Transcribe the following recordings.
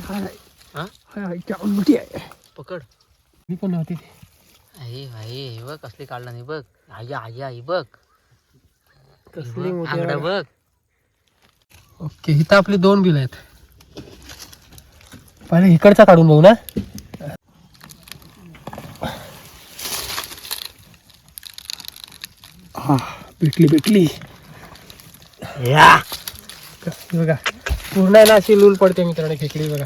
हाय हाय हा हाय हाय क्या मोठी आहे पकड मी पण नव्हती ती आई भाई हे बघ कसली काढला नाही बघ आई आई आई बघ कसली मोठी आंगडा बघ ओके इथं आपली दोन बिल आहेत पहिले इकडचा काढून बघू ना हा भेटली भेटली या कसली बघा पूर्ण आहे ना अशी लूल पडते मित्रांनो खेकडी बघा.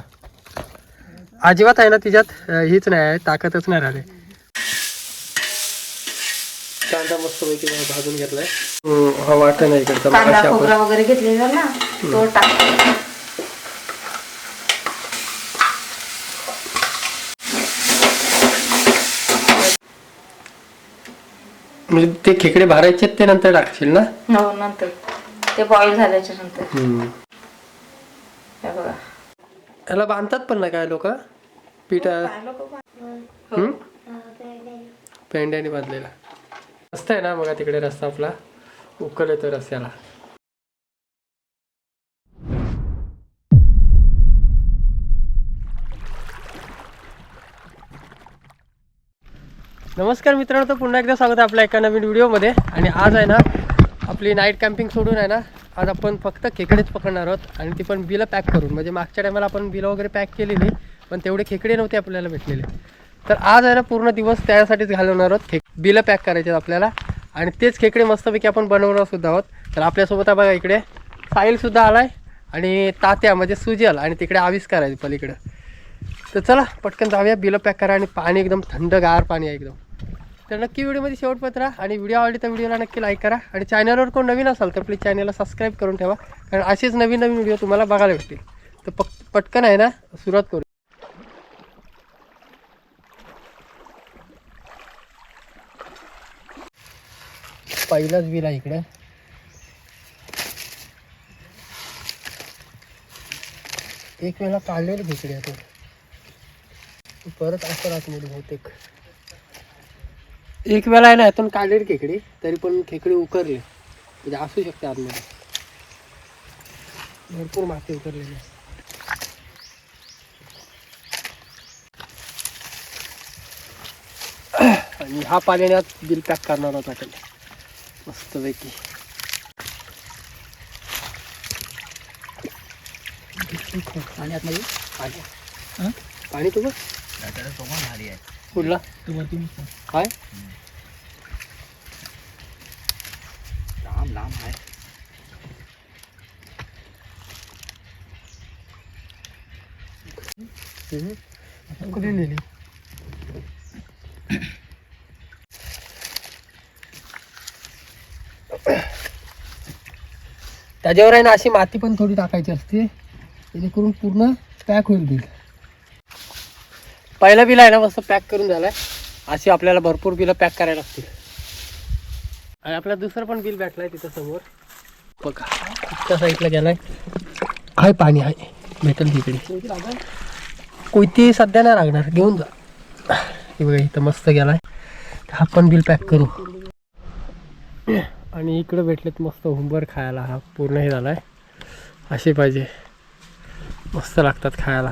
अजिबात आहे ना तिच्यात हीच नाही आहे ताकदच नाही राहिले. कांदा मस्त पैकी भाजून घेतलाय. हा वाटत नाही इकडचा वगैरे घेतलेला ना तो टाक. म्हणजे ते खेकडे भरायचे ते नंतर टाकशील ना? हो नंतर. ते बॉईल झाल्याच्यानंतर. याला बांधतात पण ना काय लोक? पीठ हम्म? पेंड्याने बांधलेला. रस्ता आहे ना मग तिकडे रस्ता आपला. उकल येतो रस्त्याला. नमस्कार मित्रांनो तर पुन्हा एकदा स्वागत आपल्या एका नवीन व्हिडिओमध्ये आणि आज आहे ना आपली नाईट कॅम्पिंग सोडून आहे ना आज आपण फक्त खेकडेच पकडणार आहोत आणि ती पण बिलं पॅक करून. म्हणजे मागच्या टायमाला आपण बिलं वगैरे पॅक केलेली पण तेवढे खेकडे नव्हते आपल्याला भेटलेले. तर आज आहे ना पूर्ण दिवस त्यासाठीच घालवणार आहोत खेक बिलं पॅक करायचे आहेत आपल्याला. आणि तेच खेकडे मस्तपैकी आपण बनवणार सुद्धा आहोत. तर आपल्यासोबत आहे बघा इकडे साहिलसुद्धा आला आहे आणि तात्या म्हणजे सुजल आणि तिकडे आविष्कार आहे पलीकडं. तर चला पटकन जाऊया बिलं पॅक करा आणि पाणी एकदम थंडगार पाणी आहे एकदम. तर नक्की व्हिडिओमध्ये शेवटपर्यंत राहा आणि व्हिडिओ आवडली तर व्हिडिओला नक्की लाईक करा. आणि चॅनलवर कोण नवीन असाल तर प्लीज चॅनलला सबस्क्राईब करून ठेवा. कारण असेच नवीन नवीन व्हिडिओ तुम्हाला बघायला भेटतील. तर पक पटकन आहे ना सुरुवात करू. पहिलाच बिल आहे इकडे. एक वेळा काढलेली खेकडी आहे परत असं आतमध्ये बहुतेक. एक वेळा आहे ना यातून काढलेली खेकडी. तरी पण खेकडी उकरली. म्हणजे असू शकते आतमध्ये. भरपूर माती उकरलेली आहे. आणि हा पाण्याने आज बिल पॅक करणार आहोत आपण. मस्तपैकी. पाणी आतमध्ये? पाणी. पाणी तुझं भारी आहे. कुठला? काय? लांब लांब आहे. कुठे नेली? त्याच्यावर आहे ना अशी माती पण थोडी टाकायची असते. जेणेकरून पूर्ण पॅक होईल बिल. पहिलं बिल आहे ना मस्त पॅक करून झालाय. अशी आपल्याला भरपूर बिलं पॅक करायला लागतील. आणि आपला दुसरं पण बिल भेटलाय तिथं समोर. बघा त्या साईडला गेलाय. आहे पाणी आहे. भेटेल तिकडे. कोयती सध्या नाही लागणार. घेऊन जा. हे बघा इथं मस्त गेलाय. हा पण बिल पॅक करू. आणि इकडं भेटलेत मस्त हुंबर खायला. हा पूर्ण हे झालाय. असे पाहिजे. मस्त लागतात खायला.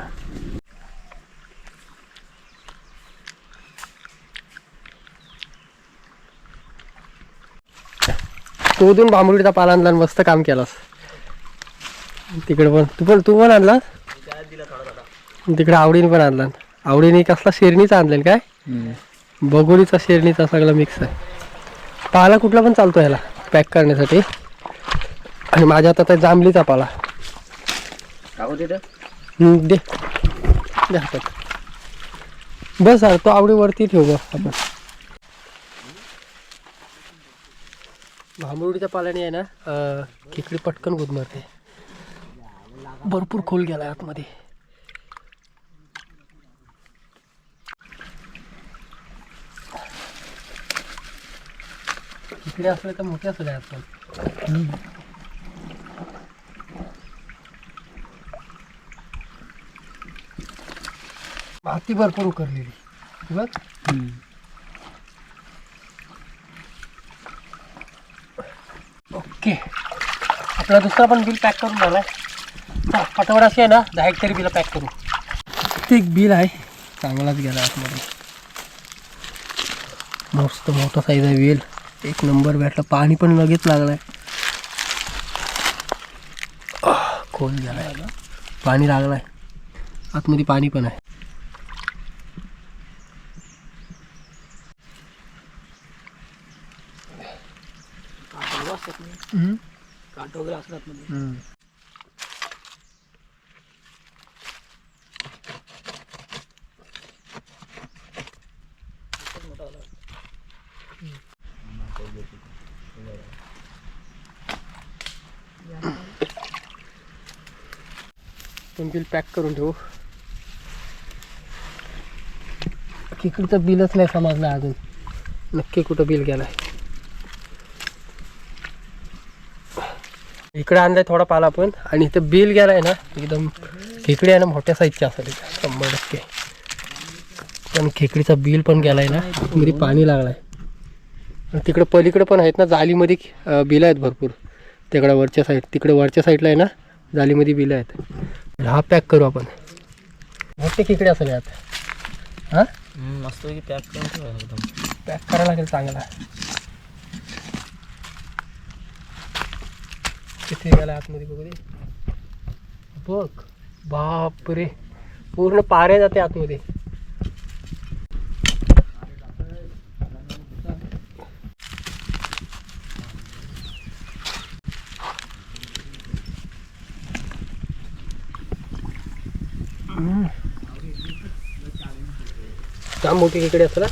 शोधून बांबुडीचा पाला आणला आणि मस्त काम केलास. तिकडे पण. तू पण तू पण आणला? तिकडे आवडीने पण आणला. आवडीने कसला? शेरणीचा आणलेल काय? बगोलीचा शेरणीचा सगळा मिक्स आहे. पाला कुठला पण चालतो ह्याला पॅक करण्यासाठी. आणि माझ्या आता जांभलीचा पाला. दे. दे हातात. बस तो आवडी वरती ठेव बस आपण भांबरुडीच्या पाल्याने आहे ना खेकडी पटकन गुदमरते भरपूर खोल आहे आतमध्ये. इकडे असले तर मोठे असले द्या आपण माती भरपूर उकरलेली. बघ. ओके. आपला दुसरा पण बिल पॅक करून झाला चला, आठवडा अशी आहे ना दहा एक तरी बिल पॅक करू. इथे एक बिल आहे. चांगलाच गेला आतमध्ये. मस्त मोठा साईज आहे वेल एक नंबर भेटला पाणी पण लगेच लागलं आहे खोल झाला पाणी लागलाय. आतमध्ये पाणी पण आहे हम्म. हम्म. पण बिल पॅक करून ठेवू. इकडचं बिलच नाही समजलं अजून. नक्की कुठं बिल गेलाय. इकडे आणलाय थोडा पाला पण आणि इथं बिल गेलाय ना एकदम खेकडी आहे ना मोठ्या साईजची असेल. शंभर टक्के. पण खेकडीचा बिल पण गेलाय ना मध्ये पाणी लागलाय. आणि तिकडे पलीकडे पण आहेत ना जालीमध्ये बिलं आहेत भरपूर. तिकडे वरच्या साईड तिकडे वरच्या साईडला आहे ना जालीमध्ये बिलं आहेत. हा पॅक करू आपण. मोठे खेकडे असेल यात. हां? मस्त पॅक करून पॅक करायला लागेल चांगला. किती गेला आतमध्ये बघू दे. बघ बापरे. पूर्ण पारे जाते आतमध्ये. जाम मोठी इकडे असला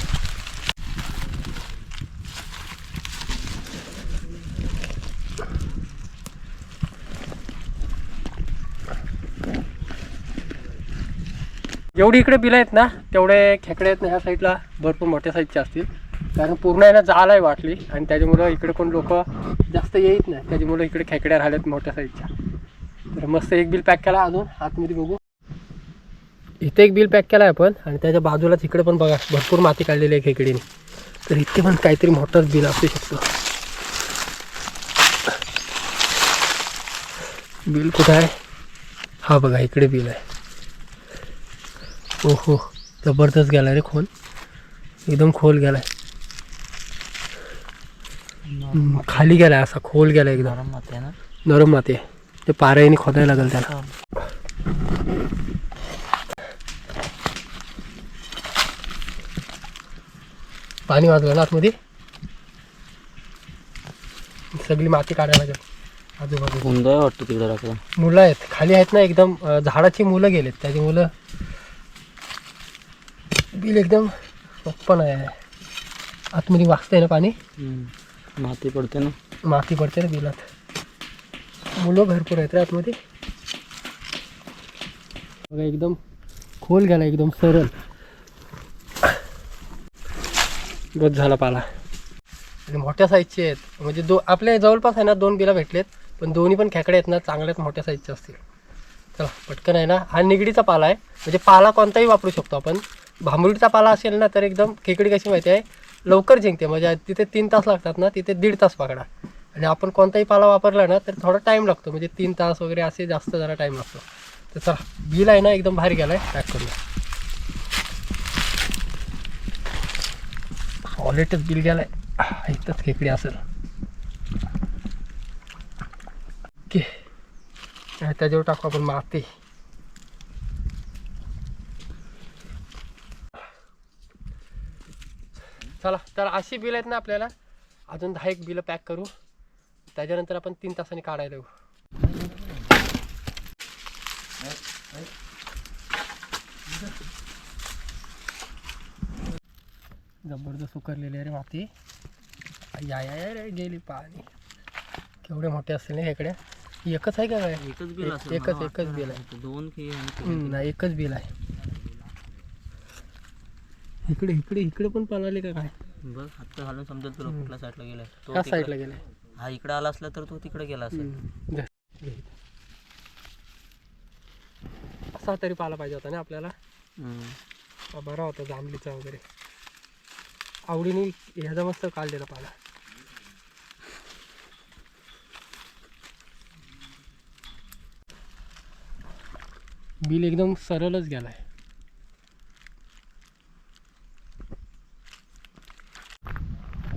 जेवढी इकडे बिलं आहेत ना तेवढे खेकडे आहेत ना ह्या साईडला भरपूर मोठ्या साईजचे असतील. कारण पूर्ण आहे ना जाल आहे वाटली. आणि त्याच्यामुळं इकडे कोण लोक जास्त येत नाही. त्याच्यामुळं इकडे खेकड्या राहिल्यात मोठ्या साईजच्या तर मस्त एक बिल पॅक केला अजून. आतमध्ये बघू. इथे एक बिल पॅक केला आहे आपण. आणि त्याच्या बाजूलाच इकडे पण बघा भरपूर माती काढलेली आहे खेकडीने. तर इथे पण काहीतरी मोठंच बिल असू शकतं. बिल कुठं आहे? हा बघा इकडे बिल आहे. ओहो जबरदस्त गेला रे खोल. एकदम खोल हम्म, खाली गेलाय असा खोल गेलाय एकदम. नरम माती आहे ना? नरम माती आहे. ते पाऱ्याने खोदायला लागेल त्याला. पाणी वाजलं ना आतमध्ये? सगळी माती काढायला लागेल. आजूबाजू वाटतं तिकडे मुलं आहेत. खाली आहेत ना एकदम झाडाची मुलं गेलेत. त्याची मुलं बिल एकदम पण आहे. आतमध्ये वाजतंय ना पाणी. माती पडते ना. माती पडते ना बिलात. मुलं भरपूर आहेत रे आतमध्ये. बघा एकदम खोल गेला एकदम सरळ. बस झाला पाला. आणि मोठ्या साईजचे आहेत. म्हणजे दो आपल्या जवळपास आहे ना दोन बिला भेटलेत. पण दोन्ही पण खेकडे आहेत ना चांगल्याच मोठ्या साईजचे असतील. चला पटकन आहे ना. हा निगडीचा पाला आहे. म्हणजे पाला कोणताही वापरू शकतो आपण. भांबुडीचा पाला असेल ना तर एकदम खेकडी कशी माहिती आहे? लवकर जिंकते. म्हणजे तिथे तीन तास लागतात ना तिथे दीड तास पकडा. आणि आपण कोणताही पाला वापरला ना तर थोडा टाईम लागतो. म्हणजे तीन तास वगैरे असे जास्त जरा टाईम लागतो. तर चला बिल आहे ना एकदम भारी गेला आहे पॅक करून सॉलिडच बिल गेला आहे इथंच खेकडी असेल. ओके त्याच्यावर टाकू आपण माती. चला तर अशी बिल आहेत ना आपल्याला. अजून दहा एक बिलं पॅक करू. त्याच्यानंतर आपण तीन तासांनी काढायला येऊ. जबरदस्त उकरलेली आहे रे माती. या या रे गेली पाणी. केवढे मोठे असतील ना इकडे. एकच आहे का काय? एकच बिल एक- असेल एकच- एकच. बिल आहे. दोन नाही एकच बिल आहे. इकडे इकडे इकडे पण पळाले का काय? बघ हात घालून समजेल तुला कुठल्या साईडला गेलाय. तो ह्या तिकडं- साईडला गेले हा इकडे आला असला तर तो तिकडे गेला असेल. हम्म. असा तरी पाला पाहिजे होता ना आपल्याला? हम्म. हा बरा होता जांभलीचा वगैरे. आवडीने ह्याचा मस्त काढलेला पाला. बिल एकदम सरळच गेलाय.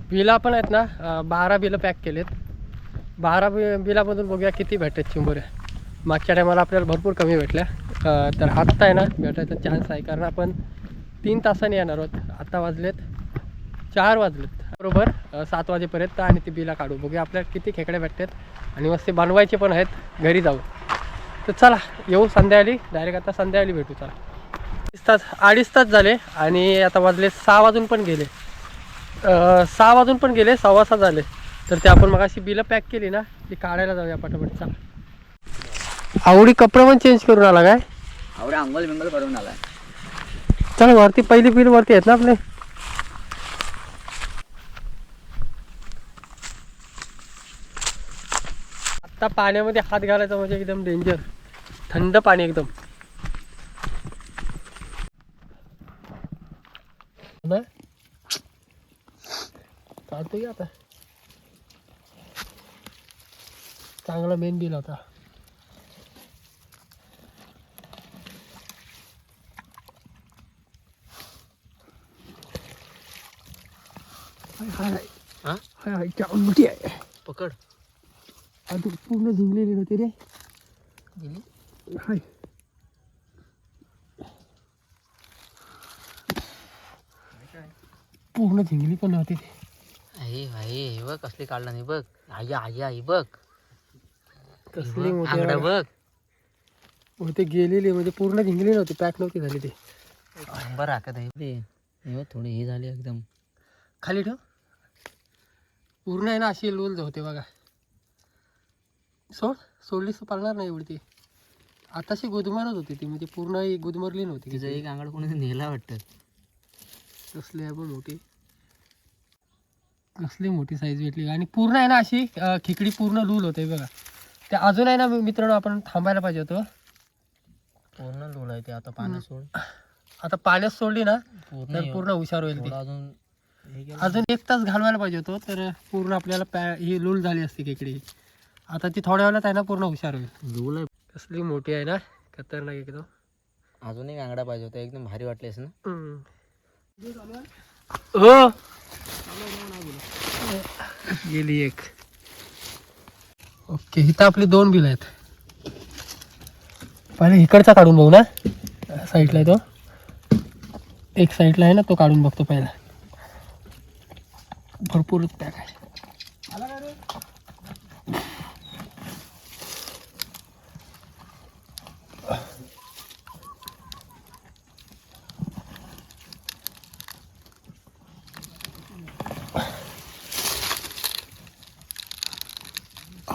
बिला पण आहेत ना बारा बिलं पॅक केलेत. बारा बि बिलामधून बघूया किती भेटतात चिंबोऱ्या. मागच्या टायमाला आपल्याला भरपूर कमी भेटल्या. तर आत्ता आहे ना भेटायचा चान्स आहे. कारण आपण तीन तासाने येणार आहोत. आत्ता वाजलेत चार वाजलेत. बरोबर सात वाजेपर्यंत आणि ती बिला काढू. बघूया आपल्याला किती खेकडे भेटतात. आणि मस्त बनवायचे पण आहेत. घरी जाऊ. तर चला येऊ संध्याकाळी. डायरेक्ट आता संध्याकाळी भेटू चला. तास अडीच तास झाले आणि आता वाजले सहा वाजून पण गेले. सहा वाजून पण गेले सव्वा सहा झाले. तर ते आपण मग अशी बिलं पॅक केली ना ती काढायला जाऊया पटापट चला. आवडी कपडे पण चेंज करून आला काय? आवडे अंगोल बिंगल करून आलाय चल वरती पहिली बिल वरती आहेत ना आपले. आता पाण्यामध्ये हात घालायचा म्हणजे एकदम डेंजर थंड पाणी एकदम. ना चालतोय की आता चांगला मेन बिल होता हाय हाय हाय. हा हाय हाय जाऊन मोठी आहे पकड अजून पूर्ण झिंगलेली नव्हती रे गेली हाय पूर्ण झिंगली पण नव्हती आई भाई हे बघ कसली काढलं नाही बघ. आई आई आई बघ. कसली मोठी आंगडा. बघ. हो, ते गेलेली म्हणजे पूर्ण झिंगली नव्हती पॅक नव्हती झाली ती. नंबर राखत आहे. ते हे बघ, थोडी हे झाली एकदम. खाली ठेव. पूर्ण आहे ना अशी लोल होते बघा. सोड सोडलीस तर पाळणार नाही एवढी ती. आताशी गुदमरत होती ती म्हणजे पूर्ण ही गुदमरली नव्हती तिचं एक आंगड कोणी नेला वाटतं. कसली आहे पण मोठी. कसली मोठी साईज भेटली? आणि पूर्ण आहे ना अशी खेकडी पूर्ण लूल होते बघा. ते अजून आहे ना मित्रांनो आपण थांबायला पाहिजे होतं. पूर्ण लोळ आहे ते आता पाण्यात सोड. आता पाण्यात सोडली ना तर पूर्ण हुशार होईल ती. अजून. अजून एक तास घालवायला पाहिजे होतं तर पूर्ण आपल्याला पॅ ही लूल झाली असती खेकडी. आता ती थोड्या वेळात आहे ना पूर्ण हुशार होईल. लोळ आहे. कसली मोठी आहे ना खतरनाक एकदम. अजून एक आंगडा पाहिजे होता एकदम भारी वाटली ना. हो. गेली एक. ओके इथं आपली दोन बिल आहेत. पहिले इकडचा काढून बघू ना. साईडला आहे तो. एक साईडला आहे ना तो काढून बघतो पहिला. भरपूरच पॅक आहे.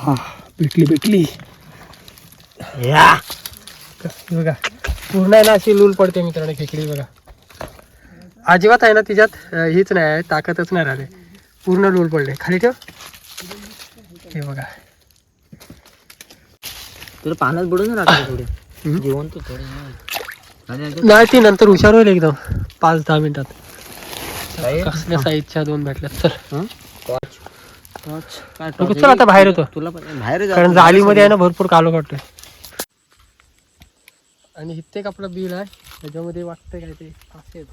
हा भेटली भेटली या. कसली बघा. पूर्ण आहे ना अशी लूल पडते मित्रांनो खेकडी बघा. अजिबात आहे ना तिच्यात हीच नाही आहे ताकदच नाही राहिले पूर्ण लूल पडले. खाली ठेव. हे बघा. तुला पाण्यात बुडून राहतो थोडी? हम्म. जेवण तू थोडी नाही ती नंतर हुशार होईल एकदम. पाच दहा मिनिटात? कसल्या साईजच्या दोन भेटल्यात चल चल आता बाहेर येतो. तुला पण बाहेर. कारण जाळीमध्ये आहे ना भरपूर कालो काढतोय. आणि इथे एक आपलं बिल आहे. त्याच्यामध्ये वाटतंय काय ते. असेल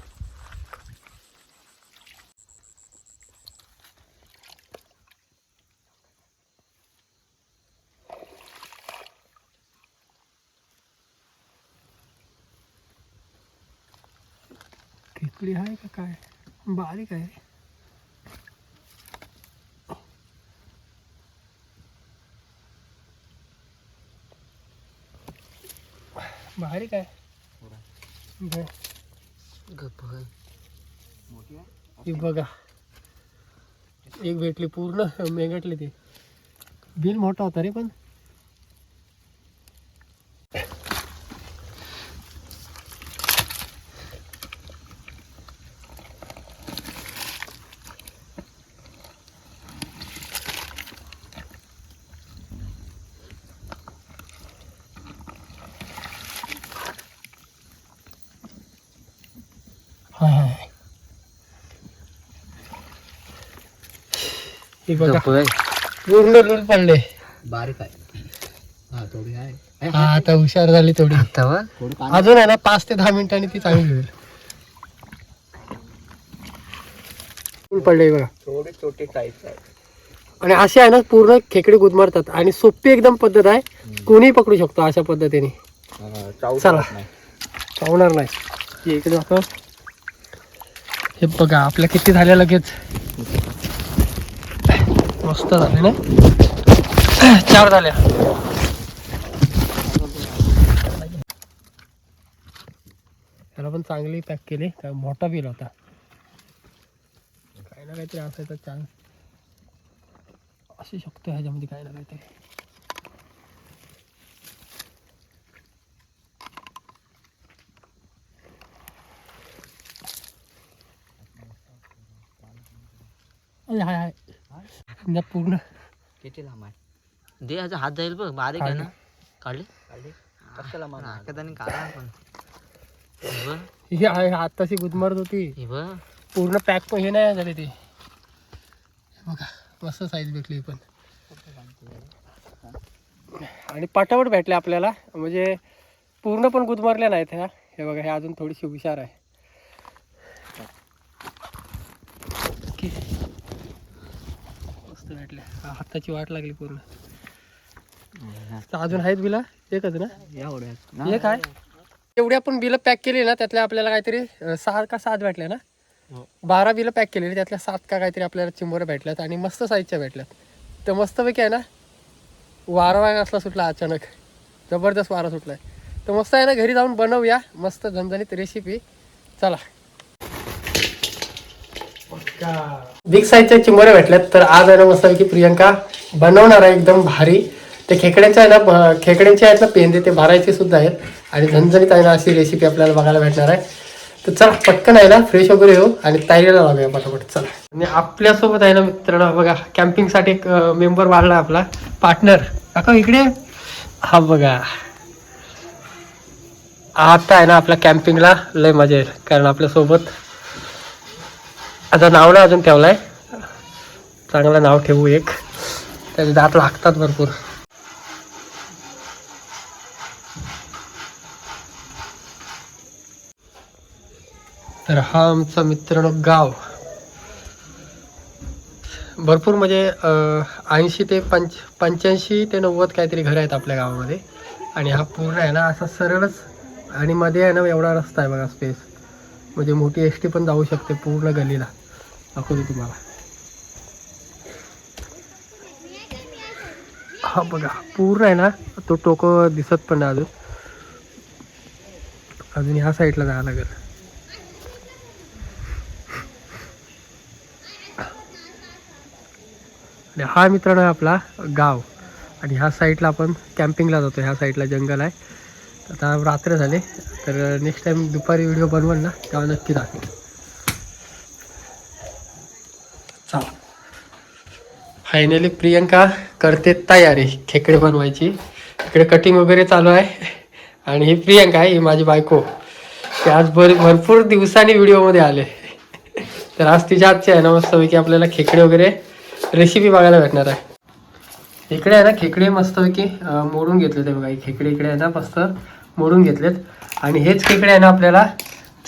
खेकडी आहे का काय? बारीक आहे. गप्प होय. ही बघा. एक भेटली पूर्ण मेंगटली ती. बिल मोठा होता रे पण. हे बघा. पूर्ण लूल पडले. बारीक आहे. हा थोडी आहे. हा आता हुशार झाली थोडी. अजून आहे ना पाच ते दहा मिनिटांनी ती चांगली होईल. पडले बघा. थोडी छोटी साईज आहे. आणि असे आहे ना पूर्ण खेकडे गुदमरतात. आणि सोपी एकदम पद्धत आहे. कोणीही पकडू शकतो अशा पद्धतीने. चला. चावणार नाही. हे इकडे हे बघा आपल्या किती झाल्या लगेच. मस्त झाले ना चार झाल्या त्याला पण चांगली पॅक केली. काय मोठा बिल होता. काही ना काहीतरी असायचा चान्स असू शकतो ह्याच्यामध्ये काही ना काहीतरी. हाय हाय. समजा पूर्ण. किती लांब आहे? दे याचा हात जाईल बघ बारीक आहे ना. काढले? काढले. कशाला नाकाताने काढा पण हे बघ, ही आहे आताशी गुदमरत होती. हे बघ. पूर्ण पॅक पण हे नाही झाली ती. बघा मस्त साईज भेटली पण. आणि पटापट भेटले आपल्याला. म्हणजे पूर्ण पण गुदमरल्या नाहीत ह्या. हे बघा हे अजून थोडीशी हुशार आहे ओके. मस्त भेटल्या हा, हाताची वाट लागली पूर्ण. तर अजून आहेत बिला? एकच ना? एक आहे? एवढी आपण बिलं पॅक केली ना त्यातल्या आपल्याला काहीतरी सहा का सात भेटल्या ना? हो. बारा बिलं पॅक केलेली त्यातल्या सात का काहीतरी आपल्याला चिंबोऱ्या भेटल्यात आणि मस्त साईजच्या भेटल्यात. तर मस्तपैकी आहे ना? वारा वागा असला सुटला अचानक. जबरदस्त वारा सुटलाय. तर मस्त आहे ना घरी जाऊन बनवूया. मस्त झणझणीत रेसिपी चला. बिग साईजच्या चिंबोऱ्या भेटल्यात. तर आज आहे ना मस्त की प्रियंका बनवणार आहे एकदम भारी. ते खेकड्यांच्या आहे ना खेकड्यांचे आहेत ना पेंदे ते भरायचे सुद्धा आहेत. आणि झणझणीत आहे ना अशी रेसिपी आपल्याला बघायला भेटणार आहे. तर चला पटकन आहे ना फ्रेश वगैरे येऊ आणि तयारीला लागूया पटापट. चला. आणि आपल्यासोबत आहे ना मित्रांनो बघा कॅम्पिंगसाठी एक मेंबर वाढला आपला. पार्टनर काका इकडे. हा बघा. आता आहे ना आपल्या कॅम्पिंगला लय मजा येईल कारण आपल्यासोबत आता नाव नाही अजून ठेवलाय. चांगलं नाव ठेवू एक. त्याचे दात लागतात भरपूर. तर हा आमचा मित्रांनो गाव. भरपूर म्हणजे ऐंशी ते पंच पंच्याऐंशी ते नव्वद काहीतरी घरं आहेत आपल्या गावामध्ये. आणि हा पूर्ण आहे ना असा सरळच आणि मध्ये आहे ना एवढा रस्ता आहे बघा स्पेस म्हणजे मोठी एस टी पण जाऊ शकते पूर्ण गलीला दाखवतो तुम्हाला. हा बघा पूर्ण आहे ना तो टोक दिसत पण नाही अजून. अजून ह्या साईडला जावं लागेल. आणि हा मित्रांनो आहे आपला गाव. आणि ह्या साईडला आपण कॅम्पिंगला जातो ह्या साईडला जंगल आहे. आता रात्र झाले तर नेक्स्ट टाइम दुपारी व्हिडिओ बनवल ना तेव्हा नक्की दाखवेल. फायनली प्रियंका करते तयारी खेकडे बनवायची. इकडे कटिंग वगैरे चालू आहे. आणि ही प्रियंका आहे ही माझी बायको. ते आज भर भरपूर दिवसांनी व्हिडिओमध्ये आले. तर आज तिच्या आजची आहे ना मस्तपैकी आपल्याला खेकडे वगैरे रेसिपी बघायला भेटणार आहे. इकडे आहे ना खेकडे मस्तपैकी मोडून घेतले ते बघा. हे खेकडे इकडे आहे ना मस्त मोडून घेतलेत. आणि हेच खेकडे आहे ना आपल्याला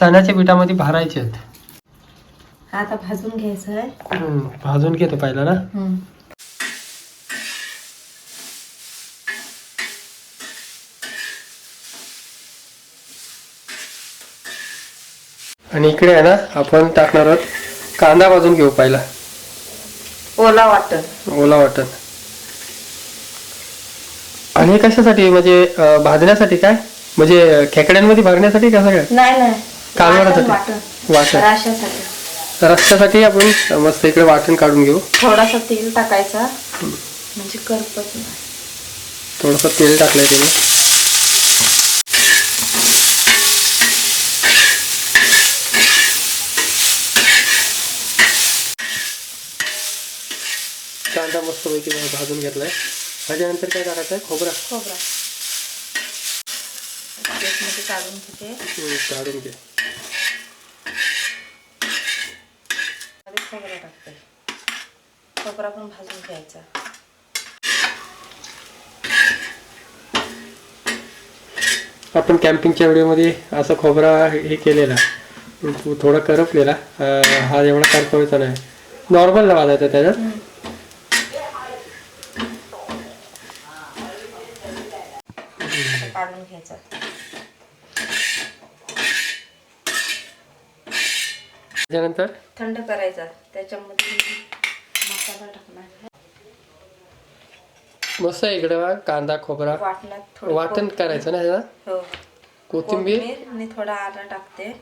चण्याच्या पिठामध्ये भरायचे आहेत. आता भाजून घ्यायचं आहे. हम्म, भाजून घेतो पहिला ना? आणि इकडे आहे ना आपण टाकणार आहोत कांदा भाजून घेऊ पहिला. ओला वाटण. ओला वाटण. आणि हे कशासाठी? म्हणजे अं, भाजण्यासाठी काय? म्हणजे खेकड्यांमध्ये भरण्यासाठी कसं काय नाही नाही. कालवणासाठी. वाटण. वाटण. रस्त्यासाठी आपण मस्त इकडे वाटण काढून घेऊ. थोडासा तेल टाकायचा. म्हणजे करपत नाही. थोडंसं तेल टाकलंय त्याने. कांदा मस्त पैकी भाजून घेतलाय. त्याच्यानंतर काय टाकायचं आहे खोबरा. खोबरा. काढून घेते काढून घे. खोबरा टाकते खोबरा पण भाजून घ्यायचा. आपण कॅम्पिंगच्या व्हिडिओमध्ये असं खोबरा हे केलेला. थोडा करपलेला. हा एवढा करपवायचा नाही. नॉर्मल वाजायचं त्याच्यात. काढून घ्यायचा. त्याच्यानंतर? थंड करायचा. त्याच्यामध्ये मसाला टाकणार मस्त इकडे कांदा खोबरा. वाटणात थोडं वाटण करायचं ना ह्याला? हो. कोथिंबीर? कोथिंबीर आणि थोडा आला टाकते.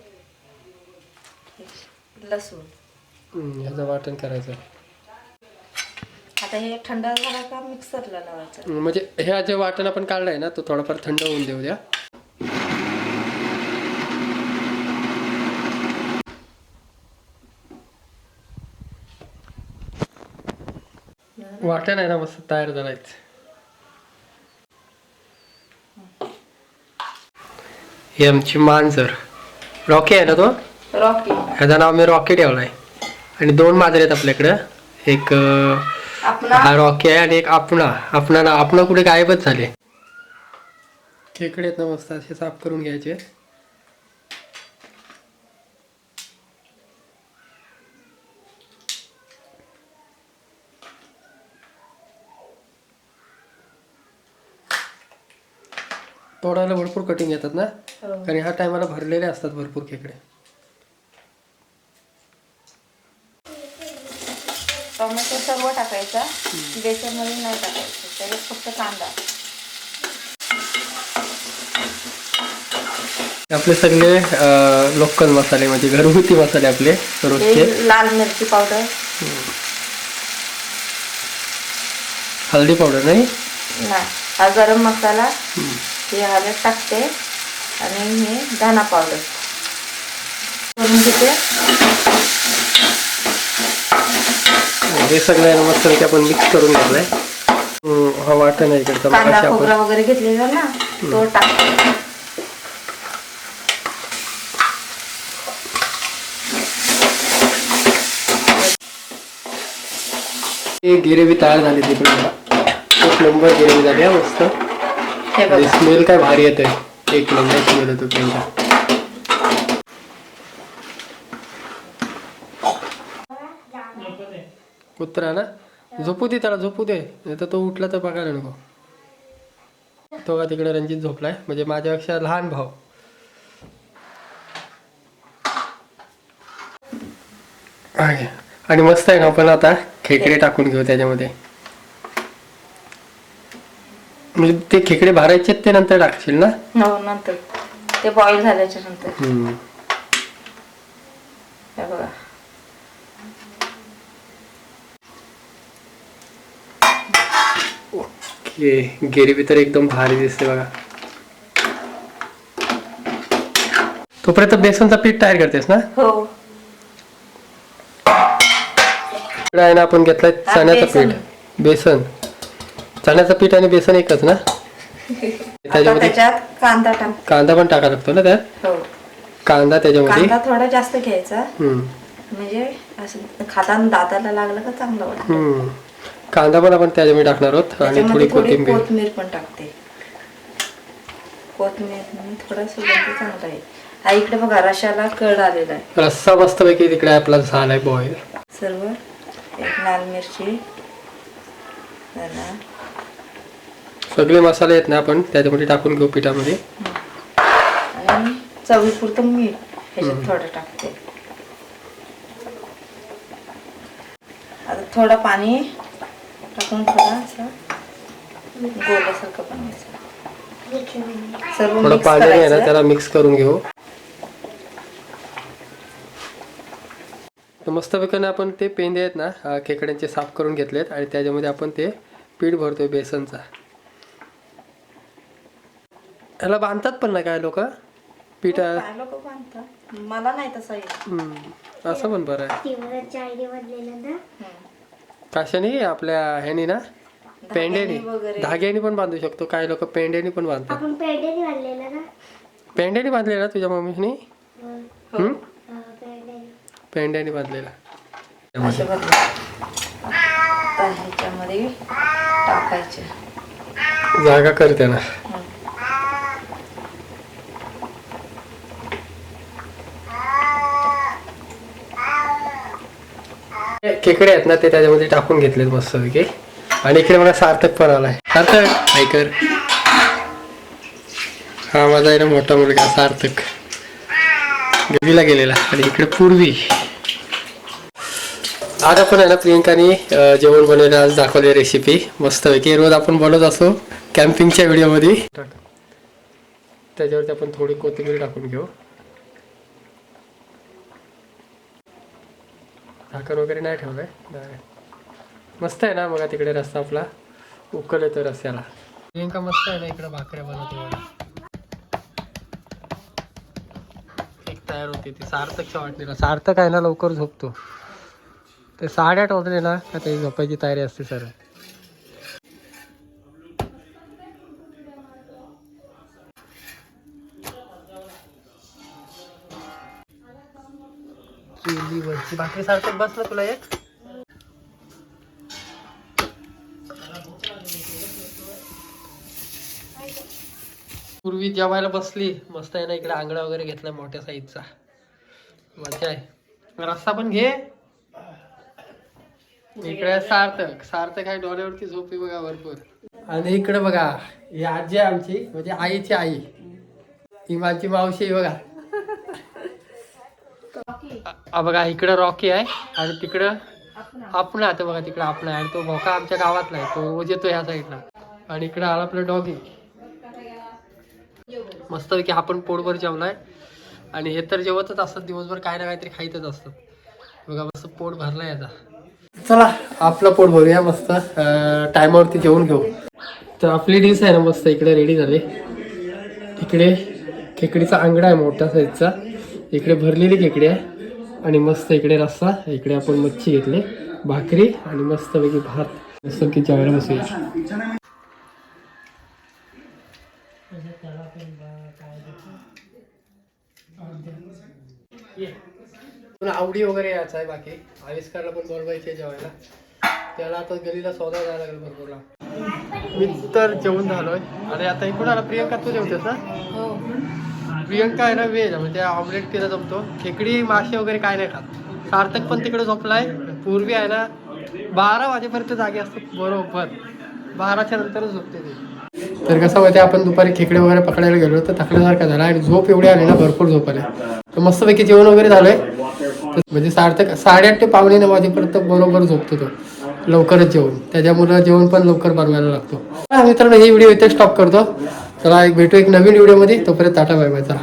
लसूण. हम्म, ह्याचं वाटण करायचं. आता हे थंड झाला का मिक्सरला लावायचं? म्हणजे हे जे वाटण आपण काढलंय ना तो थोडाफार थंड होऊन देऊ द्या. वाटण आहे ना मस्त तयार झालायच ही आमची मांजर. रॉकी आहे ना तो? रॉकी. ह्याचं नाव मी रॉकी ठेवलाय. आणि दोन मांजर आहेत आपल्याकडं. एक हा रॉकी आहे आणि एक आपणा. आपणा ना आपणा कुठे गायबच झाले. खेकडे आहेत ना मस्त असे साफ करून घ्यायचे. तोडायला भरपूर कटिंग येतात ना? हो. कारण ह्या टायमाला भरलेले असतात भरपूर खेकडे. टोमॅटो सर्व टाकायचा. बेसनमध्ये नाही टाकायचं. त्याच्यात फक्त कांदा. आपले सगळे लोकल मसाले म्हणजे घरगुती मसाले आपले रोजचे. हे लाल मिरची पावडर. हळदी पावडर नाही? नाही. हा गरम मसाला. हे हळद टाकते आणि हे धना पावडर करून घेते. हे सगळं मस्त आपण मिक्स करून घेतलंय हा वाटण आहे इकडचा कांदा खोबरा वगैरे घेतलेला ना तो टाकते. ही गिरेवी तयार झाली तिकडे. एक नंबर गिरेवी झाली हा मस्त. हे बघा. स्मेल काय भारी येते एक नंबर स्मेल येतो त्यांचा कुत्रा ना? झोपू दे त्याला झोपू दे. नाही तर तो उठला तर बघायला नको. तो का तिकडे रणजित झोपलाय. म्हणजे माझ्यापेक्षा लहान भाऊ. आणि मस्त आहे ना आपण आता खेकडे टाकून घेऊ त्याच्यामध्ये. म्हणजे ते खेकडे भरायचे ते नंतर टाकशील ना? हो नंतर. ते बॉईल झाल्याच्यानंतर. हम्म. हे बघा. ओके गिरेवी तर एकदम भारी दिसते बघा. तोपर्यंत बेसनचं पीठ तयार करतेस ना? हो. इकडे आहे ना आपण घेतलाय चण्याचं बेसन. पीठ. बेसन. चण्याचं पीठ आणि बेसन एकच ना? त्याच्यामध्ये त्याच्यात कांदा टाक. कांदा पण टाका लागतो ना त्यात? हो. कांदा त्याच्यामध्ये? कांदा थोडा जास्त घ्यायचा. हम्म. म्हणजे असं खाताना दाताला लागलं का चांगलं वाटतं. हम्म. कांदा पण आपण त्याच्यामध्ये टाकणार आहोत आणि थोडी त्याच्यामध्ये थोडी कोथिंबीर. कोथिंबीर पण टाकते. कोथिंबीर थोडा सुगंध चांगला आहे. हा इकडे बघा रशाला कड आलेला आहे. रस्सा मस्तपैकी तिकडे आपला झालाय बॉईल सर्व एक लाल मिरची झाला सगळे मसाले आहेत ना आपण त्याच्यामध्ये टाकून घेऊ पिठामध्ये. आणि चवीपुरतं मीठ ह्याच्यात थोडं टाकते. आता थोडं पाणी टाकून थोडा असं गोल्यासारखं बनवायचं सर्व थोडं मिक्स पाणी आहे ना करायचं. त्याला मिक्स करून घेऊ. तर मस्तपैकी ना आपण ते पेंदे आहेत ना अं, खेकड्यांचे साफ करून घेतलेत आणि त्याच्यामध्ये आपण ते पीठ भरतोय बेसनचा. ह्याला बांधतात पण ना काय लोक? पीठ काय लोक बांधतात? मला नाही तसं येत. हम्म, असं पण बरं आहे. तीव्रच्या ना? कशाने आपल्या ह्यानी ना? पेंड्यानी. वगैरे. धाग्याने पण बांधू शकतो. काही लोक पेंड्यानी पण बांधतात. आपण पेढेने बांधलेलं ना? पेंड्याने बांधले ना तुझ्या मम्मीने? हं, हम्म? हं. पेंड्याने. बांधलेला. आता ह्याच्यामध्ये टाकायचे. जागा करते ना खेकडे आहेत ना ते त्याच्यामध्ये टाकून घेतलेत मस्तपैकी. आणि इकडे मला सार्थक पण आलाय. सार्थक! ऐकर हा माझा आहे ना मोठा मुलगा सार्थक. गवीला गेलेला. आणि इकडे पूर्वी. आज आपण आहे ना प्रियंकाने जेवण बनवलं आज दाखवली रेसिपी मस्तपैकी. रोज आपण बनवत असो कॅम्पिंगच्या व्हिडिओमध्ये त्याच्यावरती आपण थोडी कोथिंबीर टाकून घेऊ. झाकण वगैरे नाही ठेवलं आहे मस्त आहे ना बघा तिकडे रस्ता आपला. उकल येतो रस्त्याला प्रियंका मस्त आहे ना इकडे भाकऱ्या बनवते एक तयार होते ती. सार्थकच्या वाटणीला. सार्थक आहे ना लवकर झोपतो. ते साडेआठ वाजले ना का ते झोपायची तयारी असते सर. चुलीवरची भाकरी सार्थक बस तुला एक. पूर्वी जेवायला बसली मस्त आहे ना इकडे आंगडा वगैरे घेतला मोठ्या साईजचा. मजा आहे. रस्ता पण घे. इकडे सार्थक सार्थक आहे डोळ्यावरती झोपी बघा भरपूर. आणि इकडे बघा ही आजी आहे आमची म्हणजे आईची आई. ही माझी मावशी आहे बघा. बघा इकडं रॉकी आहे आणि तिकडं आपण आता बघा तिकडं आपण आहे. आणि तो भोका आमच्या गावातला आहे. तो रोज येतो ह्या साईडला. आणि इकडं आला आपलं डॉगी. मस्तपैकी आपण पोटभर जेवलाय. आणि हे तर जेवतच असतात. दिवसभर काय ना काहीतरी खाईतच असतात. बघा मस्त पोट भरलाय याचा चला आपलं पोट भरूया मस्त. टायमावरती जेवून घेऊ. तर आपली डिश आहे ना मस्त इकडे रेडी झाली. इकडे खेकडीचा आंगडा आहे मोठ्या साईजचा इकडे भरलेली खेकडी आहे. आणि मस्त इकडे रस्सा इकडे आपण मच्छी घेतली. भाकरी आणि मस्तपैकी भात. मस्त की जेवायला बसूया. पण आवडी वगैरे याच आहे बाकी. आविष्कारला पण बोलवायचे जेवायला. त्याला आता गलीला सौदा जायला लागेल भरपूरला. मी तर जेवण झालोय. अरे आता इकडून आला. प्रियंका तू जेवतेस ना? हो. प्रियंका आहे ना व्हेज म्हणजे ऑमलेट तिला जमतो. खेकडी मासे वगैरे काय नाही खात. सार्थक पण तिकडे झोपलाय. पूर्वी आहे ना बारा वाजेपर्यंत जागे असतात बरोबर. बाराच्या नंतरच झोपते ते. तर कसं होते आपण दुपारी खेकडे वगैरे पकडायला गेलो तर थकल्यासारखं झाला आणि झोप एवढी आली ना भरपूर झोप आली. तर मस्तपैकी जेवण वगैरे झालंय. म्हणजे सार्थक साडेआठ ते पावणे नऊ वाजेपर्यंत बरोबर झोपतो तो. लवकरच जेवण त्याच्यामुळे जेवण पण लवकर बनवायला लागतो. मित्रांनो ही व्हिडिओ इथे स्टॉप करतो. चला एक भेटू एक नवीन व्हिडिओमध्ये. तोपर्यंत टाटा बाय बाय चला.